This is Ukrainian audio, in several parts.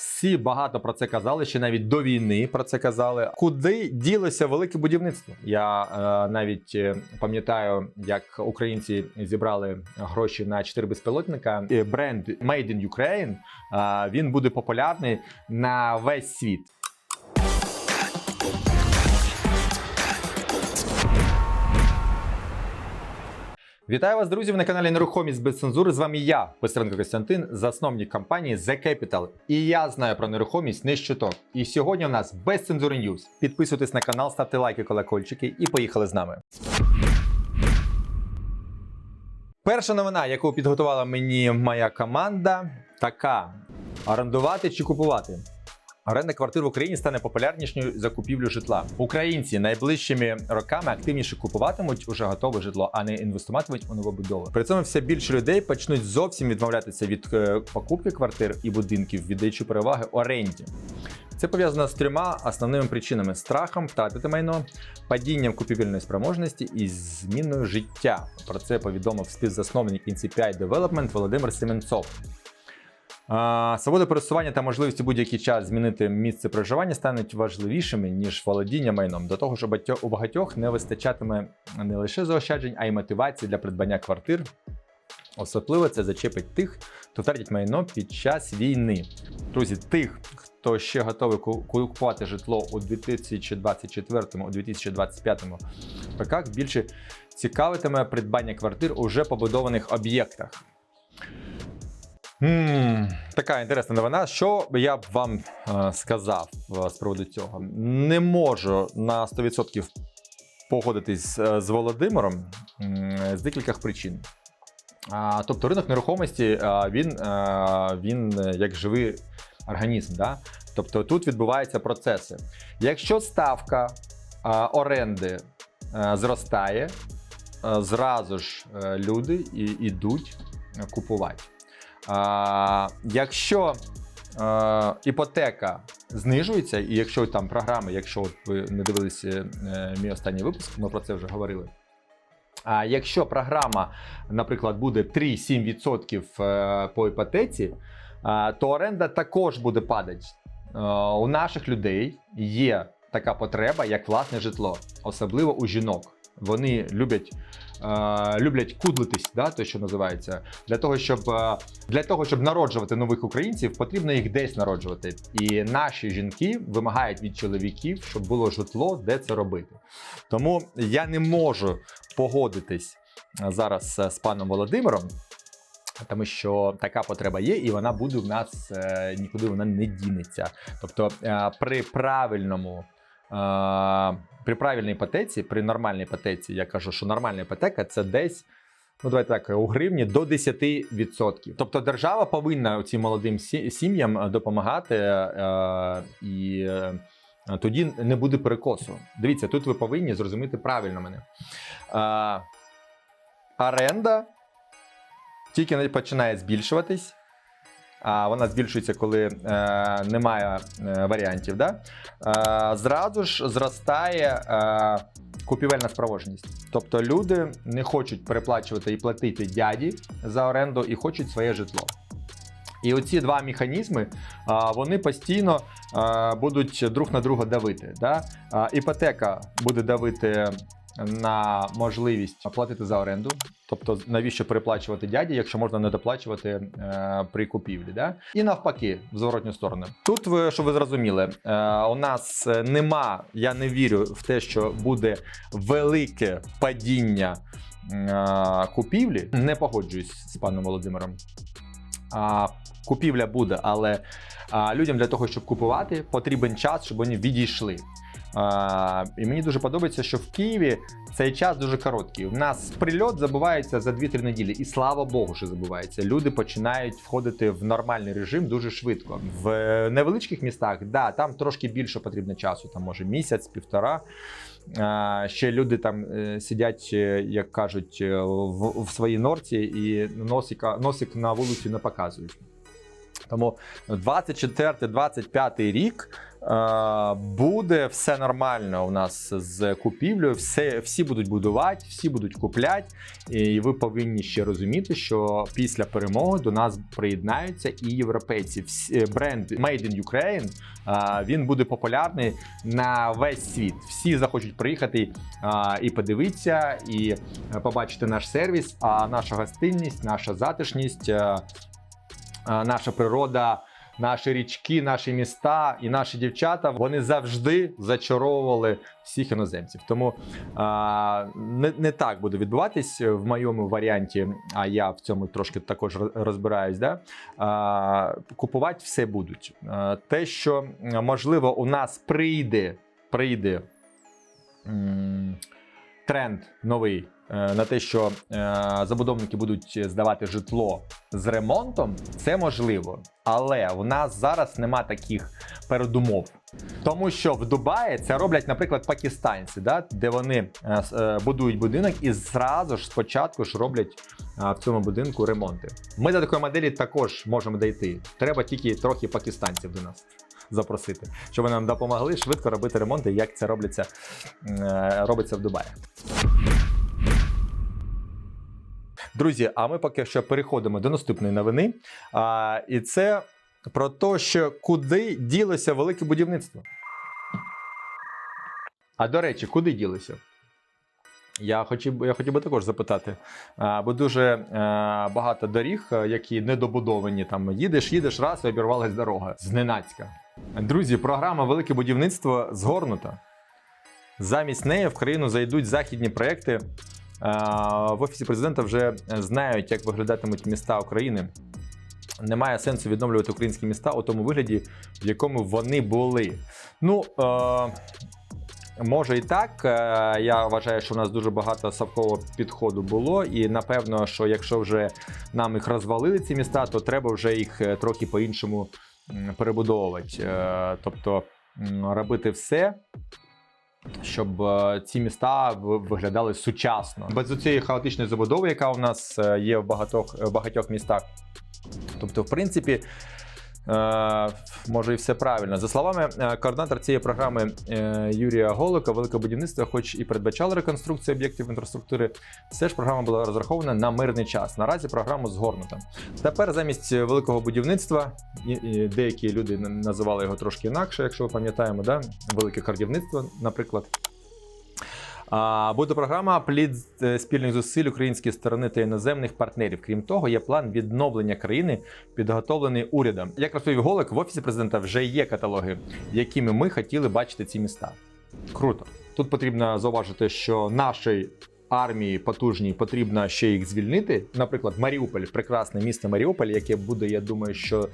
Всі багато про це казали, ще навіть до війни про це казали. Куди ділося велике будівництво? Я е, навіть е, пам'ятаю, як українці зібрали гроші на 4 безпілотника. Е, Бренд Made in Ukraine е, він буде популярний на весь світ. Вітаю вас, друзі! На каналі Нерухомість без цензури. З вами я, Писаренко Костянтин, засновник компанії The Capital. І я знаю про нерухомість не щоток. І сьогодні у нас без цензури Ньюз. Підписуйтесь на канал, ставте лайки, колокольчики і поїхали з нами. Перша новина, яку підготувала мені моя команда, така: орендувати чи купувати. Оренда квартир в Україні стане популярнішою за купівлю житла. Українці найближчими роками активніше купуватимуть уже готове житло, а не інвестуватимуть у новобудову. При цьому все більше людей почнуть зовсім відмовлятися від е, покупки квартир і будинків, віддаючи переваги оренді. Це пов'язано з трьома основними причинами: страхом втратити майно, падінням купівельної спроможності і зміною життя. Про це повідомив співзасновник NCPI Development Володимир Семенцов. Свобода пересування та можливість у будь-який час змінити місце проживання стануть важливішими ніж володіння майном. До того ж, у багатьох- не вистачатиме не лише заощаджень, а й мотивації для придбання квартир. Особливо це зачепить тих, хто втратить майно під час війни. Друзі, тих, хто ще готовий ку- купувати житло у 2024-2025 роках, більше цікавитиме придбання квартир у вже побудованих об'єктах. М, Така інтересна новина. Що я б вам е, сказав е, з приводу цього? Не можу на 100% погодитись е, з Володимиром з декількох причин. А, тобто ринок нерухомості а, він, він е, як живий організм. Да? Тобто тут відбуваються процеси. Якщо ставка оренди зростає, зразу ж е, люди і, йдуть е, купувати. Якщо е, іпотека знижується, і якщо там програми, якщо ви не дивилися е, мій останній випуск, ми про це вже говорили. А якщо програма, наприклад, буде 3-7% е, по іпотеці, то оренда також буде падати. Е, У наших людей є така потреба, як власне житло, особливо у жінок. Вони люблять, люблять кудлитись, да, то що називається. Для того, щоб е, для того, щоб народжувати нових українців, потрібно їх десь народжувати. І наші жінки вимагають від чоловіків, щоб було житло, де це робити. Тому я не можу погодитись е, зараз е, з паном Володимиром, тому що така потреба є, і вона буде в нас е, нікуди вона не дінеться. Тобто, е, при правильному. При правильній іпотеці, при нормальній іпотеці, я кажу, що нормальна іпотека це десь, ну давайте так, у гривні до 10%. Тобто держава повинна цим молодим сім'ям допомагати, е, і е, тоді не буде перекосу. Дивіться, тут ви повинні зрозуміти правильно мене. Е, оренда тільки починає збільшуватись. А вона збільшується, коли е, немає е, варіантів. Да? Е, зразу ж зростає е, купівельна спроможність. Тобто люди не хочуть переплачувати і платити дяді за оренду і хочуть своє житло. І оці два механізми вони постійно будуть друг на друга давити. Да? Іпотека буде давити на можливість платити за оренду. Тобто, навіщо переплачувати дяді, якщо можна не доплачувати е, при купівлі, да? і навпаки, в зворотню сторону. Тут ви щоб ви зрозуміли, е, у нас е, нема, я не вірю в те, що буде велике падіння е, купівлі. Не погоджуюсь з паном Володимиром. А, купівля буде, але а, людям для того, щоб купувати, потрібен час, щоб вони відійшли. А, і мені дуже подобається, що в Києві цей час дуже короткий. У нас прильот забувається за 2-3 неділі, і слава Богу, що забувається. Люди починають входити в нормальний режим дуже швидко. В невеличких містах, да, там трошки більше потрібно часу, там може місяць, півтора. А, ще люди там е, сидять, е, як кажуть, е, в, в своїй норці і носика, носик на вулицю не показують. Тому 24-25 рік е, буде все нормально у нас з купівлею. Все, всі будуть будувати, всі будуть купляти. І ви повинні ще розуміти, що після перемоги до нас приєднаються і європейці. Всі, бренд Made in Ukraine е, він буде популярний на весь світ. Всі захочуть приїхати е, і подивитися, і е, побачити наш сервіс. А наша гостинність, наша затишність. Наша природа, наші річки, наші міста і наші дівчата вони завжди зачаровували всіх іноземців. Тому а, не, не так буде відбуватись в моєму варіанті. А я в цьому трошки також розбираюсь. Да? А, купувати все будуть. А, те, що можливо у нас прийде, прийде м, тренд новий на те, що е, забудовники будуть здавати житло з ремонтом, це можливо. Але у нас зараз нема таких передумов. Тому що в Дубаї це роблять, наприклад, пакистанці, да, де вони е, е, будують будинок і зразу ж спочатку ж роблять е, в цьому будинку ремонти. Ми до такої моделі також можемо дійти. Треба тільки трохи пакистанців до нас запросити, щоб вони нам допомогли швидко робити ремонти, як це робиться, е, робиться в Дубаї. Друзі, а ми поки що переходимо до наступної новини. А, і це про те, що куди ділося велике будівництво. А до речі, куди ділося? Я хотів, я хотів би також запитати, бо дуже е, багато доріг, е, які недобудовані. Там їдеш, їдеш, раз і обірвалась дорога. Зненацька. Друзі, програма Велике будівництво згорнута. Замість неї в країну зайдуть західні проекти. Е, В офісі президента вже знають, як виглядатимуть міста України. Немає сенсу відновлювати українські міста у тому вигляді, в якому вони були. Ну, е, може і так. Е, Я вважаю, що у нас дуже багато совкового підходу було, і напевно, що якщо вже нам їх розвалили ці міста, то треба вже їх е, трохи по-іншому перебудовувати. Е, Тобто робити все, щоб е, ці міста виглядали сучасно. Без цієї хаотичної забудови, яка у нас е, є в багатьох, в багатьох містах. Тобто, в принципі, може і все правильно. За словами е, координатора цієї програми е, Юрія Голика, велике будівництво, хоч і передбачало реконструкцію об'єктів інфраструктури, все ж програма була розрахована на мирний час. Наразі програма згорнута. Тепер замість великого будівництва деякі люди називали його трошки інакше, якщо ви пам'ятаємо, да? велике кардівництво, наприклад. Буде програма плід е, спільних зусиль української сторони та іноземних партнерів. Крім того, є план відновлення країни, підготовлений урядом. Як розповів Голик, в офісі президента вже є каталоги, якими ми хотіли бачити ці міста. Круто. Тут потрібно зауважити, що нашій армії потужній потрібно ще їх звільнити. Наприклад, Маріуполь, прекрасне місто Маріуполь, яке буде, я думаю, що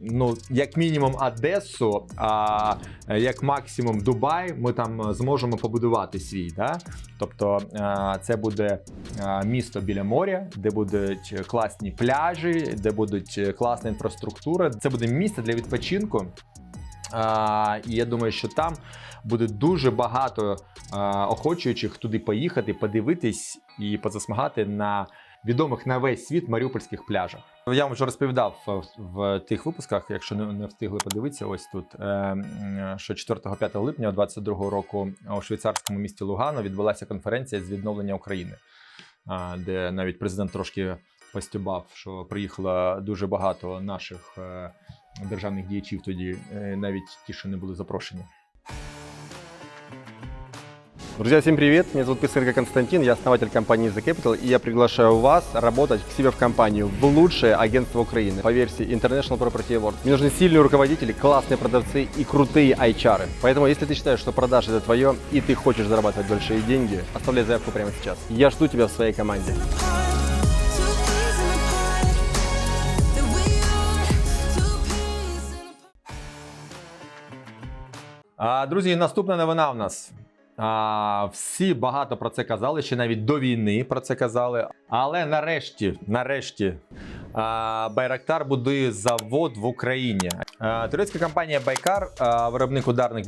ну як мінімум Одесу, а як максимум Дубай, ми там зможемо побудувати свій. Да? Тобто це буде місто біля моря, де будуть класні пляжі, де будуть класна інфраструктура. Це буде місце для відпочинку. І я думаю, що там буде дуже багато а, охочуючих туди поїхати, подивитись і позасмагати на відомих на весь світ маріупольських пляжах. Я вам вже розповідав в, тих випусках, якщо не, встигли подивитися, ось тут, е, що 4-5 липня 2022 року у швейцарському місті Лугано відбулася конференція з відновлення України, а, де навіть президент трошки постюбав, що приїхало дуже багато наших е, державних діячів тоді, е, навіть ті, що не були запрошені. Друзья, всем привет! Меня зовут Писаренко Константин, я основатель компании The Capital, и я приглашаю вас работать к себе в компанию, в лучшее агентство Украины по версии International Property Awards. Мне нужны сильные руководители, классные продавцы и крутые HR. Поэтому, если ты считаешь, что продажи это твое, и ты хочешь зарабатывать большие деньги, оставляй заявку прямо сейчас. Я жду тебя в своей команде. А, друзі, наступна новина в нас. А, всі багато про це казали, ще навіть до війни про це казали. Але нарешті, нарешті, Байрактар будує завод в Україні. Турецька компанія Байкар, виробник ударних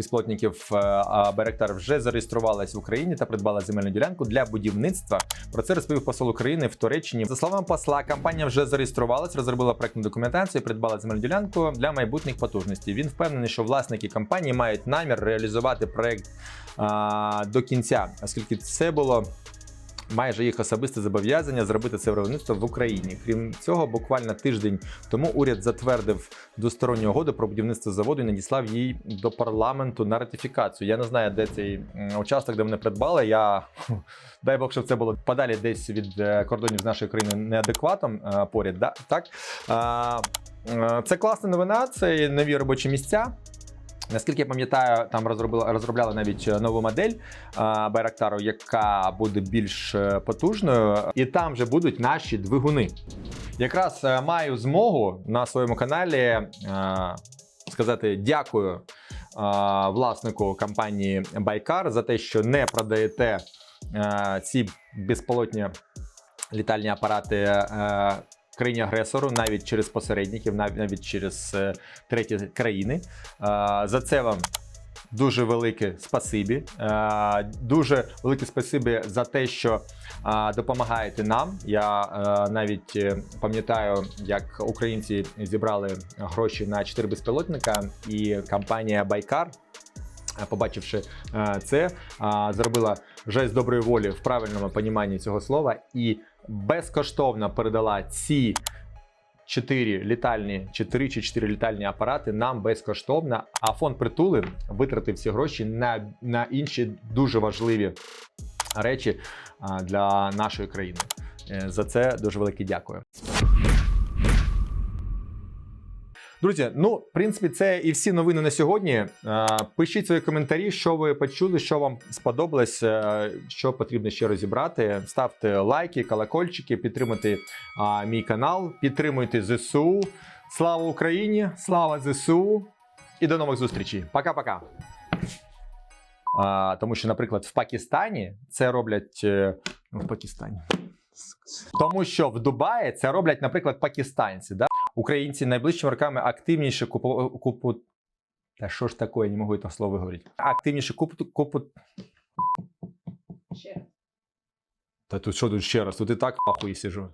а, Байрактар, вже зареєструвалась в Україні та придбала земельну ділянку для будівництва. Про це розповів посол України в Туреччині. За словами посла, компанія вже зареєструвалась, розробила проектну документацію, придбала земельну ділянку для майбутніх потужностей. Він впевнений, що власники компанії мають намір реалізувати проект до кінця, оскільки це було майже їх особисте зобов'язання зробити це виробництво в Україні. Крім цього, буквально тиждень тому уряд затвердив двосторонню угоду про будівництво заводу і надіслав її до парламенту на ратифікацію. Я не знаю, де цей участок, де вони придбали. Я дай Бог, щоб це було подалі десь від е, кордонів з нашої країни неадекватом е, поряд. Так е, це класна новина, це нові робочі місця. Наскільки я пам'ятаю, там розробила розробляли навіть е, нову модель а, Байрактару, яка буде більш е, потужною, і там вже будуть наші двигуни. Якраз е, маю змогу на своєму каналі е, сказати дякую е, власнику компанії Байкар за те, що не продаєте е, ці безполотні літальні апарати. Країні агресору навіть через посередників, нав- навіть через е, треті країни. Е, За це вам дуже велике спасибі. Е, Дуже велике спасибі за те, що допомагаєте нам. Я навіть пам'ятаю, як українці зібрали гроші на 4 безпілотника, і компанія Байкар. Побачивши е, це, зробила жест доброї волі в правильному поніманні цього слова і безкоштовно передала ці чотири літальні, чи три чи чотири літальні апарати нам безкоштовно. А фонд притули витратив ці гроші на, на інші дуже важливі речі для нашої країни. Е, За це дуже велике дякую. Друзі, ну, в принципі, це і всі новини на сьогодні. Е, Пишіть свої коментарі, що ви почули, що вам сподобалось, е, що потрібно ще розібрати. Ставте лайки, колокольчики, підтримуйте мій канал, підтримуйте ЗСУ. Слава Україні! Слава ЗСУ! І до нових зустрічей. Пока-пока. Тому що, наприклад, в Пакистані це роблять е, в Пакистані. Тому що в Дубаї це роблять, наприклад, пакистанці. Да? Українці найближчими роками активніше купу... купу... Та що ж таке, я не можу це слово виговорити. Активніше купу... купу... Та тут що тут ще раз? Тут і так пахує сижу.